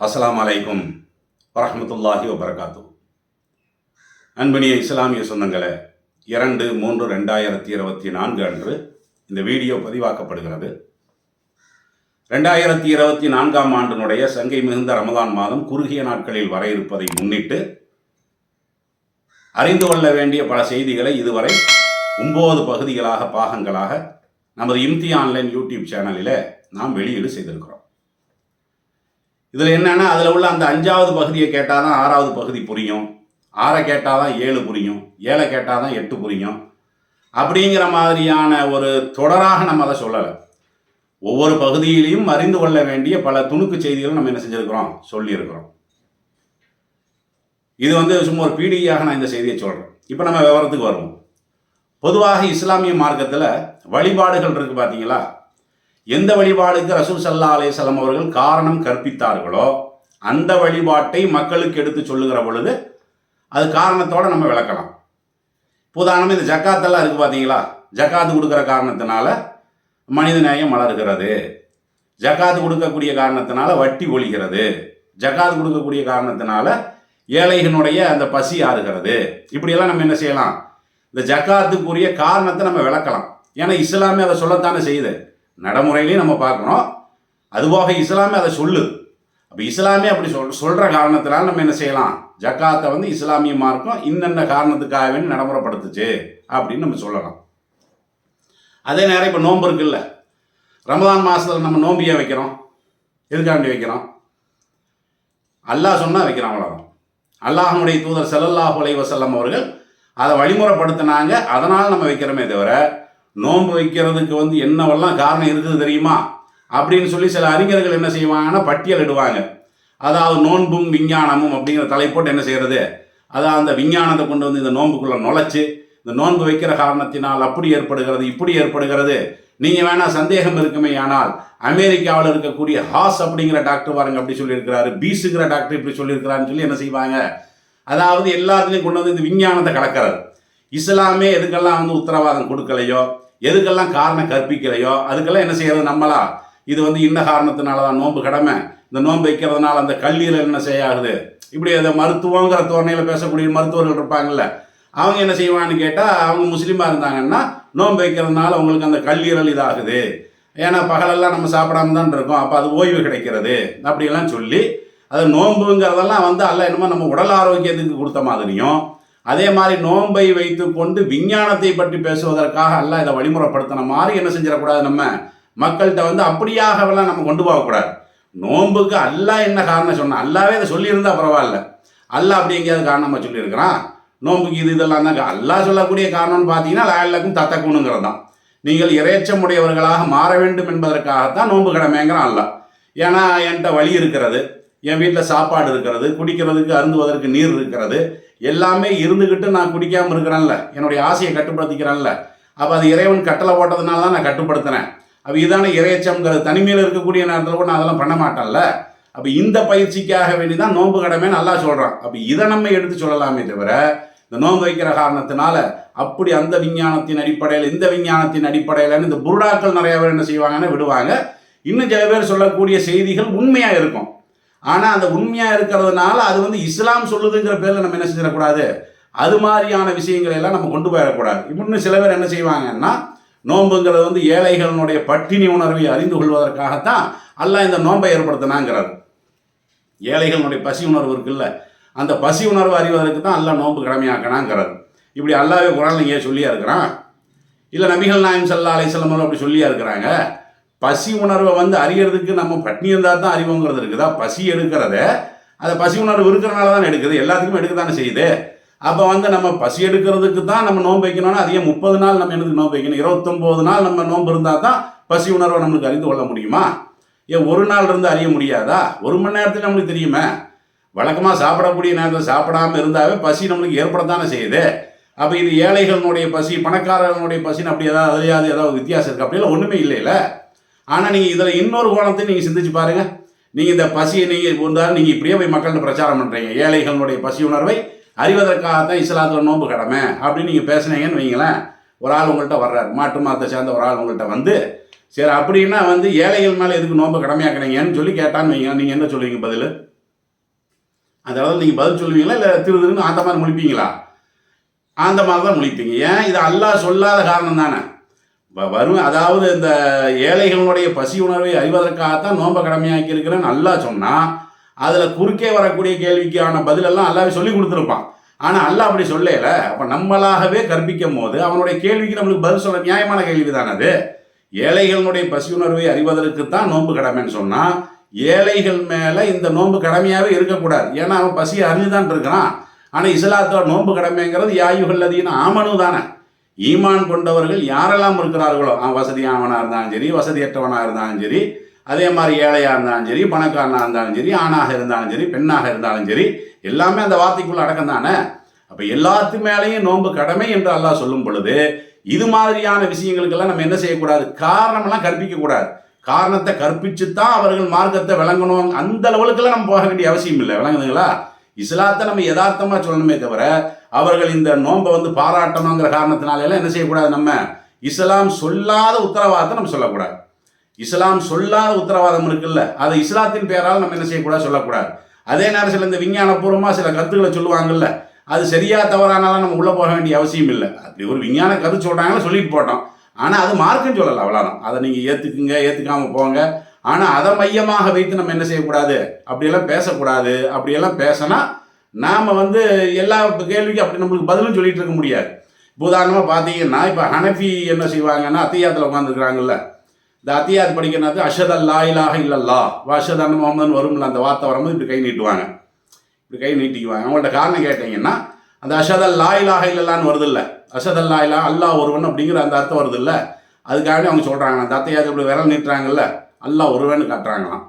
அஸ்லாம் அலைக்கும் வரமத்துல்லாஹி வபரகாத்து. அன்பனிய இஸ்லாமிய சொந்தங்களை இரண்டு மூன்று ரெண்டாயிரத்தி இருபத்தி நான்கு அன்று இந்த வீடியோ பதிவாக்கப்படுகிறது. ரெண்டாயிரத்தி இருபத்தி நான்காம் ஆண்டினுடைய சங்கை மிகுந்த ரமதான் மாதம் குறுகிய நாட்களில் வர இருப்பதை முன்னிட்டு அறிந்து கொள்ள வேண்டிய பல செய்திகளை இதுவரை ஒன்பது பகுதிகளாக பாகங்களாக நமது இம்தி ஆன்லைன் யூடியூப் சேனலில் நாம் வெளியீடு செய்திருக்கிறோம். இதில் என்னென்னா அதில் உள்ள அந்த அஞ்சாவது பகுதியை கேட்டால் தான் ஆறாவது பகுதி புரியும். ஆறை கேட்டால் தான் ஏழு புரியும். ஏழை கேட்டால் தான் எட்டு புரியும். அப்படிங்கிற மாதிரியான ஒரு தொடராக நம்ம அதை சொல்லலை. ஒவ்வொரு பகுதியிலையும் அறிந்து கொள்ள வேண்டிய பல துணுக்கு செய்திகளும் நம்ம என்ன செஞ்சுருக்கிறோம்? சொல்லியிருக்கிறோம். இது வந்து சும்மா ஒரு பீடியாக நான் இந்த செய்தியை சொல்கிறேன் இப்போ நம்ம விவரத்துக்கு வருவோம். பொதுவாக இஸ்லாமிய மார்க்கத்தில் வழிபாடுகள் இருக்குது பார்த்தீங்களா எந்த வழிபாடுக்கு ரசூல் சல்லா அலையம் அவர்கள் காரணம் கற்பித்தார்களோ அந்த வழிபாட்டை மக்களுக்கு எடுத்து சொல்லுகிற பொழுது அது காரணத்தோடு நம்ம விளக்கலாம். உதாரணம் இந்த ஜக்காத்தெல்லாம் இருக்குது பார்த்தீங்களா ஜக்காத்து கொடுக்குற காரணத்தினால மனித நேயம் வளர்கிறது ஜக்காத்து கொடுக்கக்கூடிய காரணத்தினால வட்டி ஒழிகிறது. ஜக்காத்து கொடுக்கக்கூடிய காரணத்தினால ஏழைகளுடைய அந்த பசி ஆறுகிறது. இப்படியெல்லாம் நம்ம என்ன செய்யலாம்? இந்த ஜக்காத்துக்குரிய காரணத்தை நம்ம விளக்கலாம். ஏன்னா இஸ்லாமே அதை சொல்லத்தானே செய்யுது. நடைமுறையிலையும் நம்ம பார்க்குறோம் அதுபோக இஸ்லாமே அதை சொல்லுது அப்போ இஸ்லாமே அப்படி சொல் சொல்கிற காரணத்தினால நம்ம என்ன செய்யலாம்? ஜக்காத்தை வந்து இஸ்லாமிய மார்க்கம் இன்னென்ன காரணத்துக்காக வேண்டி நடைமுறைப்படுத்துச்சு அப்படின்னு நம்ம சொல்லலாம். அதே நேரம் இப்போ நோன்பு இருக்குல்ல. ரமதான் மாதத்தில் நம்ம நோம்பு ஏன் வைக்கிறோம்? எதுக்காண்டி வைக்கிறோம்? அல்லாஹ் சொன்னால் வைக்கிறோம் அவ்வளோதான் அல்லாஹனுடைய தூதர் செல்லல்லாஹ் உலை வசல்லம் அவர்கள் அதை வழிமுறைப்படுத்தினாங்க. அதனால் நம்ம வைக்கிறோமே தவிர நோன்பு வைக்கிறதுக்கு வந்து என்னவெல்லாம் காரணம் இருக்குது தெரியுமா? அப்படின்னு சொல்லி சில அறிஞர்கள் என்ன செய்வாங்கன்னா பட்டியலிடுவாங்க அதாவது நோன்பும் விஞ்ஞானமும் அப்படிங்கிற தலைப்போட்டு என்ன செய்யறது? அதாவது அந்த விஞ்ஞானத்தை கொண்டு வந்து இந்த நோன்புக்குள்ளே நுழைச்சி இந்த நோன்பு வைக்கிற காரணத்தினால் அப்படி ஏற்படுகிறது இப்படி ஏற்படுகிறது. நீங்கள் வேணால் சந்தேகம் இருக்குமே ஆனால் அமெரிக்காவில் இருக்கக்கூடிய ஹாஸ் அப்படிங்கிற டாக்டர் பாருங்க அப்படி சொல்லியிருக்கிறாரு. பீஸுங்கிற டாக்டர் இப்படி சொல்லியிருக்கிறான்னு சொல்லி என்ன செய்வாங்க? அதாவது எல்லாத்துலேயும் கொண்டு வந்து இந்த விஞ்ஞானத்தை கலக்கிறது. இஸ்லாமே எதுக்கெல்லாம் வந்து உத்தரவாதம் கொடுக்கலையோ எதுக்கெல்லாம் காரணம் கற்பிக்கிறையோ அதுக்கெல்லாம் என்ன செய்யறது நம்மளா? இது வந்து இந்த காரணத்தினால தான் நோன்பு கடமை. இந்த நோன்பு வைக்கிறதுனால அந்த கல்லீரல் என்ன செய்யாது இப்படி அதை மருத்துவங்கிற தோரணையில் பேசக்கூடிய மருத்துவர்கள் இருப்பாங்கல்ல அவங்க என்ன செய்வான்னு கேட்டால் அவங்க முஸ்லீமாக இருந்தாங்கன்னா நோன்பு வைக்கிறதுனால அவங்களுக்கு அந்த கல்லீரல் இதாகுது. ஏன்னா பகலெல்லாம் நம்ம சாப்பிடாம தான் இருக்கோம். அப்போ அது ஓய்வு கிடைக்கிறது. அப்படியெல்லாம் சொல்லி அது நோன்புங்கிறதெல்லாம் வந்து அல்ல என்னமோ நம்ம உடல் ஆரோக்கியத்துக்கு கொடுத்த மாதிரியும் அதே மாதிரி நோன்பை வைத்து கொண்டு விஞ்ஞானத்தை பற்றி பேசுவதற்காக அல்ல இதை வழிமுறைப்படுத்தின மாதிரி என்ன செஞ்சிடக்கூடாது நம்ம? மக்கள்கிட்ட வந்து அப்படியாகவெல்லாம் நம்ம கொண்டு போகக்கூடாது. நோன்புக்கு அல்லா என்ன காரணம் சொன்னா அல்லாவே இதை சொல்லியிருந்தா பரவாயில்ல. அல்லாஹ் அப்படி எங்கேயாவது காரணமாக சொல்லியிருக்கிறான். நோன்புக்கு இது இதெல்லாம் தான் அல்லாஹ் சொல்லக்கூடிய காரணம்னு பார்த்தீங்கன்னா லாயலுக்கும் தத்தக்குணுங்கிறது தான். நீங்கள் இறைச்சமுடையவர்களாக மாற வேண்டும் என்பதற்காகத்தான் நோன்பு கடமைங்கிறான் அல்லா ஏன்னா என்கிட்ட வழி இருக்கிறது என் வீட்டில் சாப்பாடு இருக்கிறது குடிக்கிறதுக்கு அருந்துவதற்கு நீர் இருக்கிறது எல்லாமே இருந்துக்கிட்டு நான் குடிக்காமல் இருக்கிறேன்ல. என்னுடைய ஆசையை கட்டுப்படுத்திக்கிறேன்ல. அப்போ அது இறைவன் கட்டளை போட்டதுனால தான் நான் கட்டுப்படுத்தினேன் அப்போ இதான இறையச்சம்ங்கிறது. தனிமையில் இருக்கக்கூடிய நேரத்தில் கூட நான் அதெல்லாம் பண்ண மாட்டேன்ல. அப்போ இந்த பயிற்சிக்காக வேண்டி தான் நோன்பு கடமை நல்லா சொல்கிறான் அப்போ இதை நம்ம எடுத்து சொல்லலாமே தவிர இந்த நோன்பு வைக்கிற காரணத்தினால அப்படி அந்த விஞ்ஞானத்தின் அடிப்படையில் இந்த விஞ்ஞானத்தின் அடிப்படையில் இந்த புருடாக்கள் நிறைய பேர் என்ன செய்வாங்கன்னு விடுவாங்க. இன்னும் சில பேர் சொல்லக்கூடிய செய்திகள் உண்மையாக இருக்கும். ஆனால் அந்த உண்மையாக இருக்கிறதுனால அது வந்து இஸ்லாம் சொல்லுதுங்கிற பேரில் நம்ம என்ன செஞ்சிடக்கூடாது? அது மாதிரியான விஷயங்களை எல்லாம் நம்ம கொண்டு போயிடக்கூடாது. இன்னும் சில பேர் என்ன செய்வாங்கன்னா நோன்புங்கிறது வந்து ஏழைகளினுடைய பட்டினி உணர்வை அறிந்து கொள்வதற்காகத்தான் அல்ல இந்த நோன்பை ஏற்படுத்தினாங்கிறார். ஏழைகளுடைய பசி உணர்வு இருக்குல்ல அந்த பசி உணர்வு அறிவதற்கு தான் அல்லா நோன்பு கடமையாக்கணாங்கிறார் இப்படி அல்லாவே குரான் இங்கே சொல்லியா இருக்கிறான் இல்லை நபிகள் நாயம் சல்லா அலிஸ்லாம் அப்படி சொல்லியா இருக்கிறாங்க பசி உணர்வை வந்து அறியறதுக்கு நம்ம பட்னி இருந்தால் தான் அறிவோங்கிறது இருக்குதா? பசி எடுக்கிறத அதை பசி உணர்வு இருக்கிறனால தான் எடுக்குது. எல்லாத்துக்கும் எடுக்க தானே செய்யுது. அப்போ வந்து நம்ம பசி எடுக்கிறதுக்கு தான் நம்ம நோன்பு வைக்கணும்னா அதே முப்பது நாள் நம்ம எனக்கு நோன்பு வைக்கணும்? இருபத்தொம்போது நாள் நம்ம நோன்பு இருந்தால் தான் பசி உணர்வை நம்மளுக்கு அறிந்து கொள்ள முடியுமா? ஏன் ஒரு நாள் இருந்து அறிய முடியாதா? ஒரு மணி நேரத்தில் நம்மளுக்கு தெரியுமே. வழக்கமாக சாப்பிடக்கூடிய நேரத்தில் சாப்பிடாம இருந்தாவே பசி நம்மளுக்கு ஏற்படத்தானே செய்யுது. அப்போ இது ஏழைகளினுடைய பசி பணக்காரர்களுடைய பசின்னு அப்படி ஏதாவது அதுலையாவது ஏதாவது வித்தியாசம் இருக்குது அப்படியெல்லாம் ஒன்றுமே இல்லைல்ல ஆனால் நீங்கள் இதில் இன்னொரு கோணத்தையும் நீங்கள் சிந்திச்சு பாருங்கள் நீங்கள் இந்த பசியை நீங்கள் வந்தாலும் நீங்கள் இப்படியே போய் மக்கள்கிட்ட பிரச்சாரம் பண்ணுறீங்க ஏழைகளுடைய பசி உணர்வை அறிவதற்காகத்தான் இஸ்லாத்தில் நோன்பு கடமை அப்படின்னு நீங்கள் பேசுனீங்கன்னு வைங்களேன். ஒரு ஆள் உங்கள்கிட்ட வர்றார். மாட்டு மாதத்தை சேர்ந்த ஒரு ஆள் உங்கள்கிட்ட வந்து சரி அப்படின்னா வந்து ஏழைகள் மேலே எதுக்கு நோன்பு கடமையாக்குறீங்கன்னு சொல்லி கேட்டான்னு வைங்க. நீங்கள் என்ன சொல்லுவீங்க பதில்? அதாவது நீங்கள் பதில் சொல்லுவீங்களா? இல்லை திரு திருன்னு அந்த மாதிரி முழிப்பீங்களா? அந்த மாதிரி தான் முழிப்பீங்க. ஏன்? இது அல்லாஹ் சொல்லாத காரணம் தானே. வரும் அதாவது இந்த ஏழைகளுடைய பசி உணர்வை அறிவதற்காகத்தான் நோன்பை கடமையாக்கி இருக்கிறேன்னு நல்லா சொன்னால் அதில் குறுக்கே வரக்கூடிய கேள்விக்கான பதிலெல்லாம் அல்லாவே சொல்லி கொடுத்துருப்பான். ஆனால் அல்லாஹ் அப்படி சொல்லல. அப்போ நம்மளாகவே கற்பிக்கும் போது அவனுடைய கேள்விக்கு நம்மளுக்கு பதில் சொல்ல நியாயமான கேள்வி தானே அது. ஏழைகளுடைய பசி உணர்வை அறிவதற்கு தான் நோன்பு கடமைன்னு சொன்னால் ஏழைகள் மேலே இந்த நோன்பு கடமையாகவே இருக்கக்கூடாது. ஏன்னா அவன் பசியை அறிஞ்சு தான் இருக்கிறான். ஆனால் இஸ்லாத்தோட நோன்பு கடமைங்கிறது யாயுகள் அதிகம் ஆமனு தானே. ஈமான் கொண்டவர்கள் யாரெல்லாம் இருக்கிறார்களோ அவன் வசதியானவனாக இருந்தாலும் சரி வசதியற்றவனாக இருந்தாலும் சரி அதே மாதிரி ஏழையாக இருந்தாலும் சரி பணக்காரனாக இருந்தாலும் சரி ஆணாக இருந்தாலும் சரி பெண்ணாக இருந்தாலும் சரி எல்லாமே அந்த வார்த்தைக்குள்ள அடக்கம் தானே? அப்போ எல்லாத்து மேலேயும் நோன்பு கடமை என்று அல்லாஹ் சொல்லும் பொழுது இது மாதிரியான விஷயங்களுக்கெல்லாம் நம்ம என்ன செய்யக்கூடாது? காரணமெல்லாம் கற்பிக்க கூடாது. காரணத்தை கற்பிச்சு தான் அவர்கள் மார்க்கத்தை விளங்கணும். அந்த லெவலுக்கெல்லாம் நம்ம போக வேண்டிய அவசியம் இல்லை. விளங்குதுங்களா? இஸ்லாத்தை நம்ம யதார்த்தமாக சொல்லணுமே தவிர அவர்கள் இந்த நோன்பை வந்து பாராட்டணுங்கிற காரணத்தினால எல்லாம் என்ன செய்யக்கூடாது? நம்ம இஸ்லாம் சொல்லாத உத்தரவாதத்தை நம்ம சொல்லக்கூடாது. இஸ்லாம் சொல்லாத உத்தரவாதம் இருக்குல்ல அதை இஸ்லாத்தின் பேரால் நம்ம என்ன செய்யக்கூடாது? சொல்லக்கூடாது. அதே நேரத்தில் இந்த விஞ்ஞானபூர்வமாக சில கருத்துக்களை சொல்லுவாங்கல்ல அது சரியா தவறானாலும் நம்ம உள்ளே போக வேண்டிய அவசியம் இல்லை. அப்படி ஒரு விஞ்ஞான கருத்து சொல்கிறாங்கன்னு சொல்லிட்டு போட்டோம். ஆனால் அது மார்க்குன்னு சொல்லலை அவ்வளோதான் அதை நீங்கள் ஏற்றுக்குங்க ஏற்றுக்காமல் போங்க. ஆனால் அதை மையமாக வைத்து நம்ம என்ன செய்யக்கூடாது? அப்படியெல்லாம் பேசக்கூடாது. அப்படியெல்லாம் பேசினா நாம் வந்து எல்லா கேள்விக்கும் அப்படி நம்மளுக்கு பதிலும் சொல்லிட்டு இருக்க முடியாது. உதாரணமாக பார்த்தீங்கன்னா இப்போ ஹனஃபி என்ன செய்வாங்கன்னா அத்தியாத்தில் உட்காந்துருக்குறாங்கல்ல இந்த அத்தியாத் படிக்கிறது அஷத் அல்லா இலாக இல்லல்லா வஷத் அன் முகமதுன்னு வரும்ல அந்த வார்த்தை வரும்போது இப்படி கை நீட்டுவாங்க. இப்படி கை நீட்டிக்குவாங்க. அவங்கள்ட்ட காரணம் கேட்டீங்கன்னா அந்த அஷத் அல்லா இலாக இல்லல்லான்னு வருது இல்லை அஷத் அல்லா இலா அல்லாஹ் ஒருவன் அப்படிங்கிற அந்த அர்த்தம் வருது இல்லை அவங்க சொல்கிறாங்க அந்த அத்தையாவது இப்படி விரல் நீட்டுறாங்கல்ல அல்லாஹ் ஒருவன் காட்டுறாங்களாம்.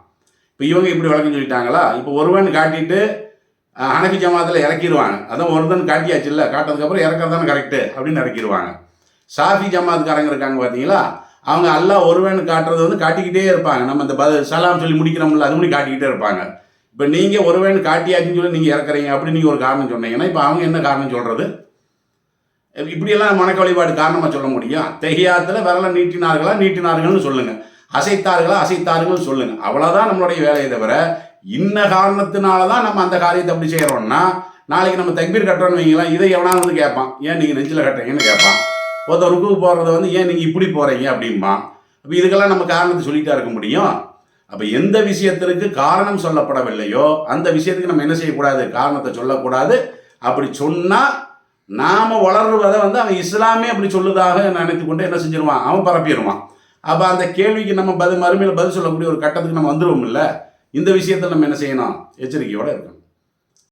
இப்போ இவங்க இப்படி விளக்கம் சொல்லிட்டாங்களா? இப்போ ஒருவன் காட்டிட்டு ஹனபி ஜமாத்தில் இறக்கிடுவாங்க அதான் ஒருத்தன் காட்டியாச்சு இல்லை காட்டதுக்கப்புறம் இறக்கிறது தானே கரெக்டு அப்படின்னு இறக்கிடுவாங்க சாஃபி ஜமாத்காரங்க இருக்காங்க பார்த்தீங்களா அவங்க அல்லா ஒருவன் காட்டுறது வந்து காட்டிக்கிட்டே இருப்பாங்க. நம்ம இந்த பதில் சலாம் சொல்லி முடிக்கிறோம்ல அது முடி காட்டிக்கிட்டே இருப்பாங்க. இப்போ நீங்கள் ஒருவேன் காட்டியாச்சுன்னு சொல்லி நீங்கள் இறக்குறீங்க அப்படின்னு நீங்கள் ஒரு காரணம் சொன்னீங்கன்னா இப்போ அவங்க என்ன காரணம் சொல்கிறது இப்படியெல்லாம் மணக்க வழிபாடு காரணமாக சொல்ல முடியும். தெகியாத்தில் விரலை நீட்டினார்களா? நீட்டினார்கள்னு சொல்லுங்கள் அசைத்தார்களா? அசைத்தார்கள்னு சொல்லுங்கள் அவ்வளோதான் நம்மளுடைய வேலையை தவிர இன்ன காரணத்தினால தான் நம்ம அந்த காரியத்தை அப்படி செய்கிறோம்னா நாளைக்கு நம்ம தக்பீர் கட்டுறோம்னு வைங்களேன் இதை எவனாவது வந்து கேட்பான். ஏன் நீங்கள் நெஞ்சில் கட்டுறீங்கன்னு கேட்பான். ஒருத்தர் ருக்குக்கு போகிறத வந்து ஏன் நீங்கள் இப்படி போகிறீங்க அப்படிம்பான். அப்போ இதுக்கெல்லாம் நம்ம காரணத்தை சொல்லிட்டா இருக்க முடியும். அப்போ எந்த விஷயத்திற்கு காரணம் சொல்லப்படவில்லையோ அந்த விஷயத்துக்கு நம்ம என்ன செய்யக்கூடாது? காரணத்தை சொல்லக்கூடாது. அப்படி சொன்னால் நாம் வளர்வதை வந்து அவன் இஸ்லாமே அப்படி சொல்லுதாக நினைத்து கொண்டு என்ன செஞ்சிருவான்? அவன் பரப்பிடுவான். அப்போ அந்த கேள்விக்கு நம்ம பதில் மறுமையில் பதில் சொல்லக்கூடிய ஒரு கட்டத்துக்கு நம்ம வந்துடுவோம் இல்லை? இந்த விஷயத்தில் நம்ம என்ன செய்யணும்? எச்சரிக்கையோடு இருக்கணும்.